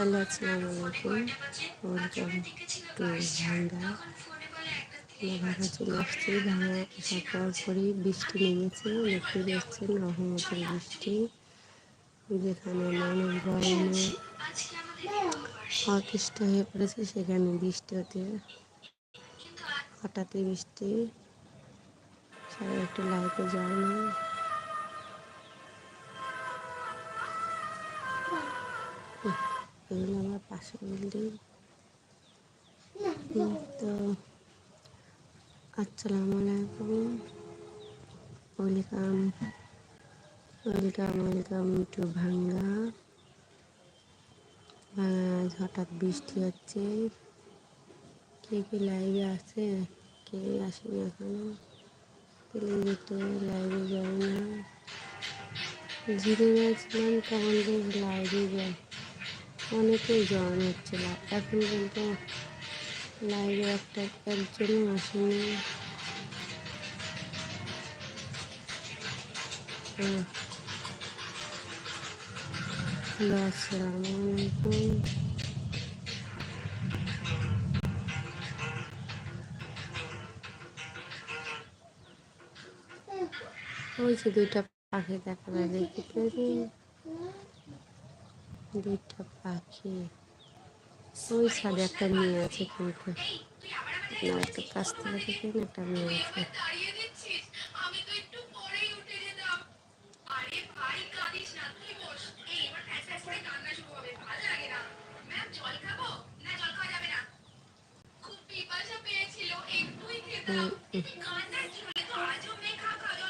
Hello আসসালামু আলাইকুম welcome to ভাঙ্গা। ভাঙা চলে আসছি আসার বৃষ্টি নেমেছে, দেখতে পাচ্ছেন রহমতের বৃষ্টি। যেখানে মানুষ গরমে অতিষ্ঠ হয়ে পড়েছে, সেখানে বৃষ্টি হতে হঠাৎই বৃষ্টি। সবাই একটু লাইটে যায় না। এগুলো আমার পাশের বিল্ডিং। তো, আসসালামু আলাইকুম। ওয়েলকাম ওয়েলকাম ওয়েলকাম টু ভাঙ্গা। হঠাৎ বৃষ্টি হচ্ছে। কে কে লাইভে আছে? কে আসেনি এখনও? প্লিজ একটু লাইভে যাবে না। জিরে গেছিলাম তখন বেশ লাইভে যায় অনেকেই জয়েন হচ্ছিল। এখন কিন্তু লাইভে একটা একজনও আসেনি। আলাইকুম ওই যে দুইটা পাখি দেখা যায় দেখতে দুইটা পাখি। ওই ছাদে একটা মেয়ে আছে কিন্তু। একটা কাছ থেকে একটা মেয়ে আছে। হুম।